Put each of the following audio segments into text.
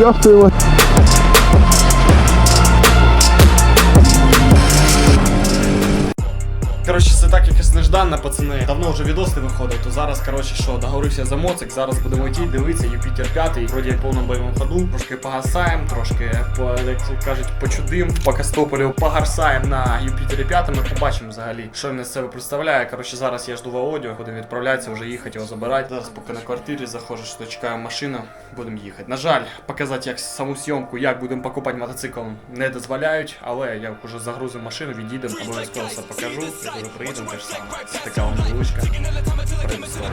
Ёб твою нежданно, пацани. Давно вже відос не виходив, то зараз, коротше, що, договорився за моцик, зараз будемо йти, дивитися, Юпітер 5, вроді як повному бойовому ходу. Трошки погасаємо, трошки, по, як кажуть, почудим, по Костополю погарсаємо на Юпітері 5, ми побачимо взагалі, що він з себе представляє. Коротше, зараз я жду Володю, будемо відправлятися, вже їхати його забирати. Зараз поки на квартирі заходжу, що чекаю машину, будемо їхати. На жаль, показати як саму зйомку, як будемо покупати мотоцикл, не дозволяють, але я вже загрузив машину, від'їдемо, обов'язково все покажу. Я вже приїдемо теж саме. Така предісторія.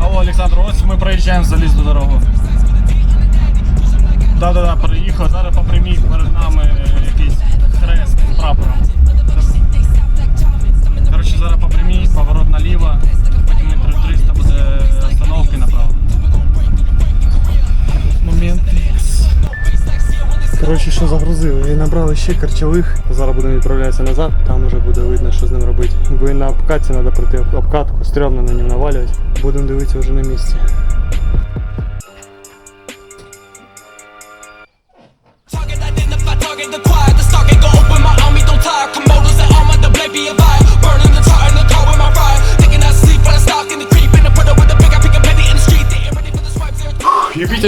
Алло, Олександр, ось ми проїжджаємо залізну дорогу. Да-да-да, приїхав, зараз по прямій перед нами е, якийсь хрест з прапором. Коротше, зараз по прямій, поворот наліво, потім метр 300 буде остановки направо. Коротше, що загрузили? І набрали ще карчових. Зараз будемо відправлятися назад, там вже буде видно, що з ним робити. Бо і на обкатці треба пройти обкатку, стрьомно на ньому навалювати. Будемо дивитися вже на місці.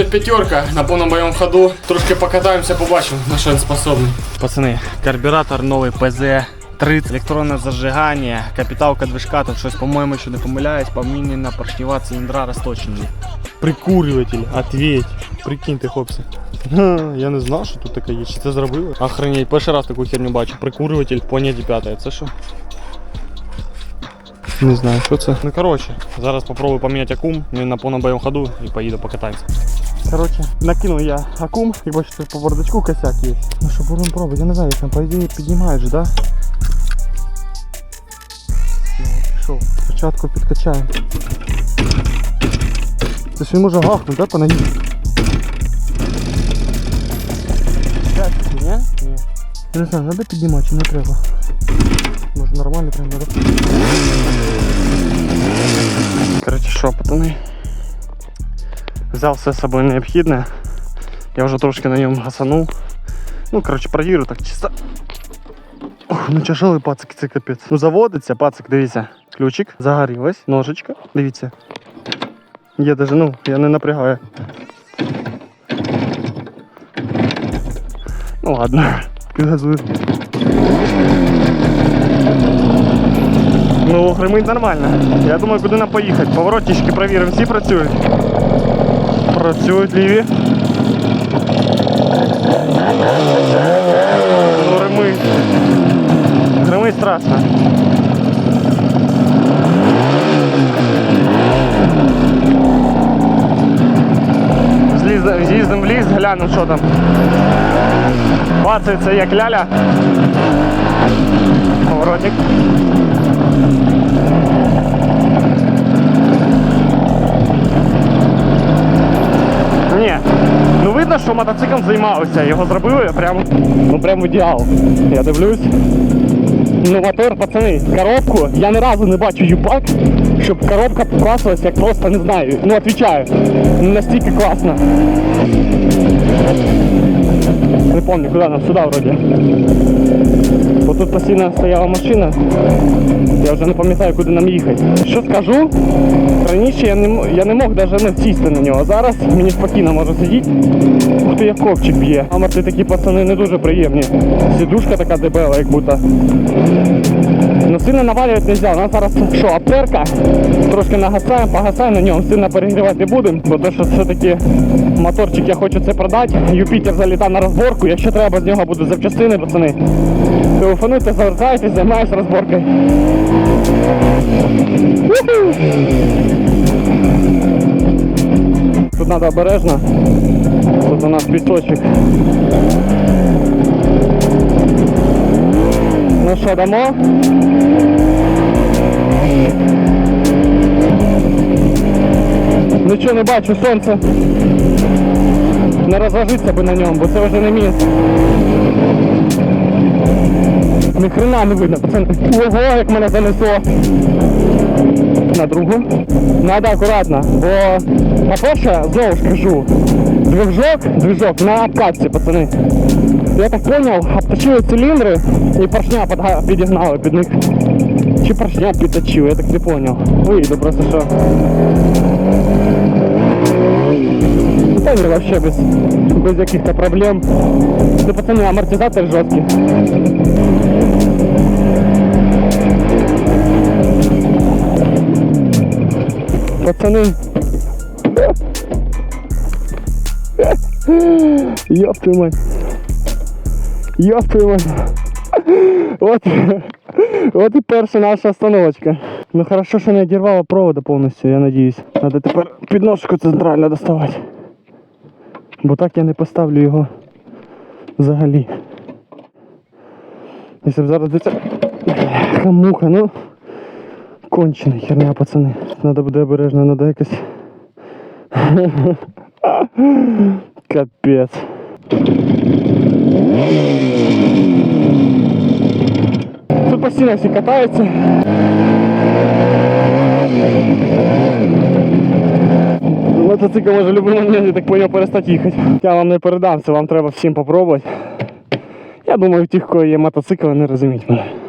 they're Юпітер п'ятерка на повному бойовому ходу. Трошки покатаємося, побачимо, на що він способний. Пацани, карбюратор новий ПЗ. 30, електронне зажигання, капіталка движка, тут щось, по-моєму, що не помиляюсь, помінена поршнева циліндра розточені. Прикурюватель, ответь. Прикиньте, хлопці. Га, Я не знав, що тут таке є. Чи це зробили? Охренеть, перший раз таку херню бачу. Прикурюватель, поняття п'яте. Це що? Не знаю, що це. Ну коротше, зараз попробую поміняти акум, він на повному бойовому ходу і поїду покатаємося. Коротше, накинув я акум, і бачите, по бардачку косяк є. Ну що будемо пробувати, я не знаю, там по ідеї піднімають же, да? Ну, пішов. Спочатку підкачаємо. Це ж він може гахнути, да, по ногі? Ні? Ні. Я не знаю, треба піднімати чи не треба. Може нормально прям надо. Коротше, що, пацани? Взяв все з собою необхідне. Я вже трошки на ньому гасанув. Ну, коротше, провірю так чисто. Ох, ну тяжелий пацик, це капець. Ну заводиться, пацик, дивіться. Ключик загорів ось, ножичка, дивіться. Є даже, ну, я не напрягаю. Ну ладно, підгазую. Ну, гримить нормально. Я думаю, куди нам поїхати. Поворотнички провіримо, всі працюють. Працюють ліві. Ну. Гримить страшно. З'їздимо в ліс, глянемо, що там. Бацається як ляля. Поворотник. Ні. Ну видно, що мотоциклом займалися. Його зробили прям, ну прям ідеал. Я дивлюсь. Ну мотор, пацани, коробку. Я ні разу не бачу юпак, щоб коробка красилась як просто не знаю. Ну отвечаю. Настільки класно. Не пам'ятаю, куди нам сюди вроді. Бо тут постійно стояла машина. Я вже не пам'ятаю, куди нам їхати. Що скажу? Раніше я не, я не мог навіть не сісти на нього. Зараз мені спокійно можу сидіти. Ух ти, як ковчик б'є. Аморти такі пацани не дуже приємні. Сідушка така дебела, як будто. Ну сильно навалювати не можна. У нас зараз що, аптека. Трошки нагасаємо, погасаємо на ньому, сильно перегрівати не будемо, бо то, що все-таки моторчик я хочу це продати. Юпітер залітав на розборку, якщо треба з нього будуть запчастини, пацани. Телефонуйте, звертайтесь, займаюся розборкою. Тут треба обережно. Тут у нас пісочок. Ну що, дамо? Нічого не бачу, сонце. Не розважиться би на ньому, бо це вже не місце. Ні хрена не видно, пацани. Ого, як мене занесло. На другу. Надо акуратно, бо по-перше, знову ж кажу, Движок, движок на обкатці, пацани. Я так понял, обточили циліндри і поршня підігнали під них. Чи поршня підточив, я так не понял. Вийду просто що. Та ні, вообще без, без яких-то проблем. Ну, пацани, амортизатор жорсткий. Пацаны. Ёб твою мать. Ёб твою мать. Вот, вот і перша наша остановочка. Ну хорошо, що не одірвала провода повністю, я надіюсь. Надо тепер підножку центрально доставати. Бо так я не поставлю його взагалі. Якщо б зараз до цього... Бляха, муха, ну. Кончена херня, пацани. Надо буде обережно, надо якось. Капець. Тут постійно всі катаються. Мотоцикл може в будь-який момент, я перестати їхати. Я вам не передам, це вам треба всім попробувати. Я думаю, тих, кого є мотоцикл, вони розуміють мене.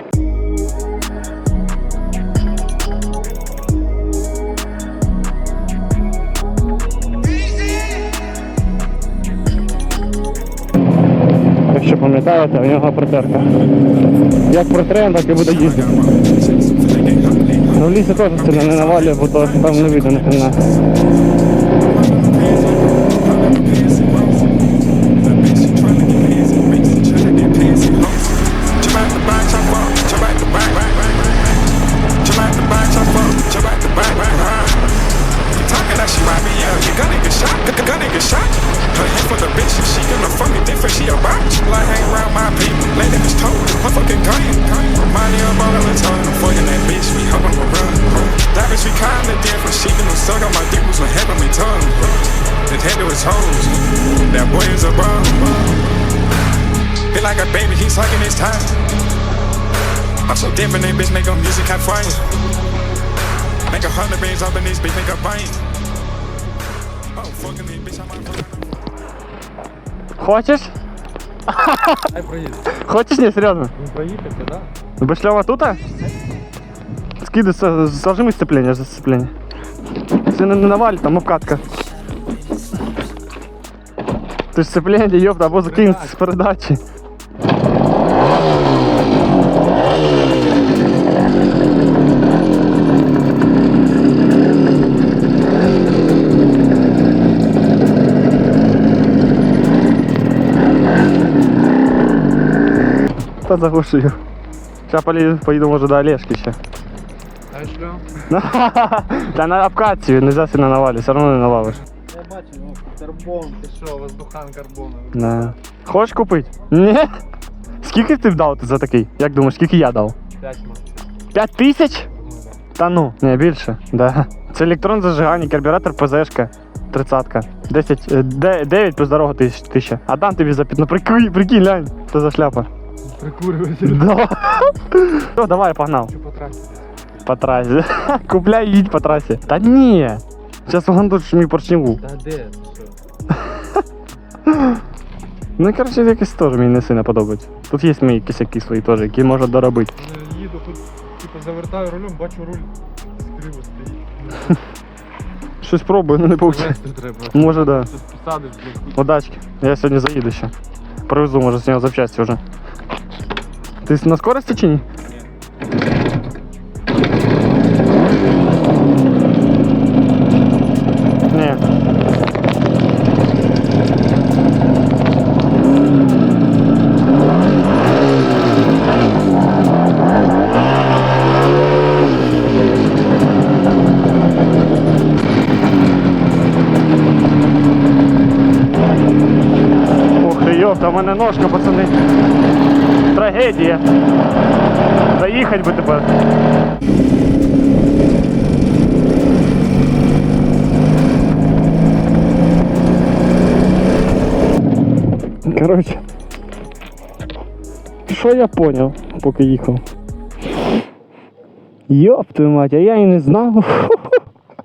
Пам'ятаєте, у нього протерка. Як протрем, так і буде їздити. Ну в лісі теж сильно не навалює, бо то там не видно ніхрена. Feel like a baby, he's sucking his time. I'm so different, that bitch make her music hot fire. Make a hundred bands up in this bitch, make a bite. Oh, fucking this bitch, I'm on Хочеш? Дай проїзд. Хочеш ні, серйозно? Ну проїхати, да? Ну, Башльова тут? Скиди, с- зажими сцепление, за сцепление. Если не, не навали, там обкатка. Ти ж сцепление, ёпта, або закинь з передачі. Та заглушив. Сейчас поїду, може до Олешки ще. Та на обкатці нельзя сильно навалити, все одно не навалиш. Я бачу, ну, карбон, ти що, воздухан карбоновий. Не. Хочеш купити? Ні. Скільки ти б дав за такий? Як думаєш, скільки я дав? 5 максимум. П'ять тисяч? Ну. Та ну, не більше. Да. Це електрон зажигання, карбюратор ПЗшка. Тридцатка. 10, е, де- 9 плюс дорога тисяч, тисяча. А дам тобі за 15. Ну прикинь, прикинь, глянь. Що за шляпа? Прикурювати. Да. Все, давай, погнав. По трасі. По трасі. Купляй і їдь по трасі. Та ні. Зараз вгандуш мій поршневу. Та де? Ну, коротше, якось теж мені не сильно подобається. Тут є мої кисяки свої теж, які можна доробити. Їду тут, типу, завертаю рулем, бачу руль скриво стоїть. Щось пробую, але не треба. Може, да. Посадиш, блядь. Удачки. Я сьогодні заїду ще. Привезу, може, з нього запчасті вже. Ти на скорості чи ні? Ні. Ух ти, йопта, в мене ножка, пацани. Трагедія. Заїхать би тепер. Короче. Що я поняв, поки їхав? Йоп твою мать, а я і не знав.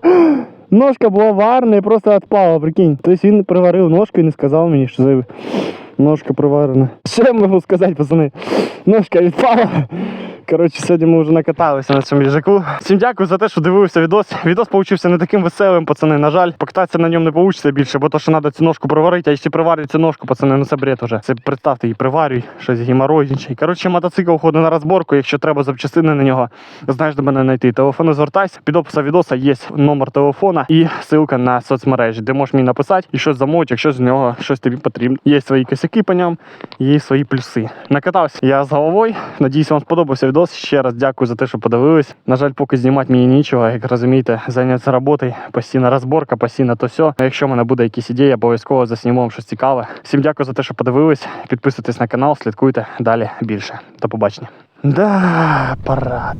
Ножка була варна і просто відпала, прикинь. Тобто він приварив ножку і не сказав мені, що ножка приварена. Що я можу сказати, пацани? Ножка відпала. Коротше, сьогодні ми вже накаталися на цьому їжаку. Всім дякую за те, що дивився відос. Відос получився не таким веселим, пацани. На жаль, покататися на ньому не вийде більше, бо то, що треба цю ножку приварити, а якщо приварюють цю ножку, пацани, ну це бред уже. Це представте, її приварюй, щось геморройничий. Коротше, мотоцикл ходить на розборку. Якщо треба запчастини на нього, знаєш, де мене знайти. Телефони звертайся. Під описом відоса є номер телефона і ссылка на соцмережі, де можеш мені написати і щось замовити, якщо з нього щось тобі потрібно. Є свої косяки по ньому, є свої плюси. Накатався я з головою. Надіюсь, вам сподобався відос. Ще раз дякую за те, що подивились. На жаль, поки знімати мені нічого, як розумієте, зайнятися роботою, постійна розборка, постійно то. А якщо в мене буде якісь ідеї, обов'язково засніму вам щось цікаве. Всім дякую за те, що подивились. Підписуйтесь на канал, слідкуйте далі більше. До побачення. Да, парад.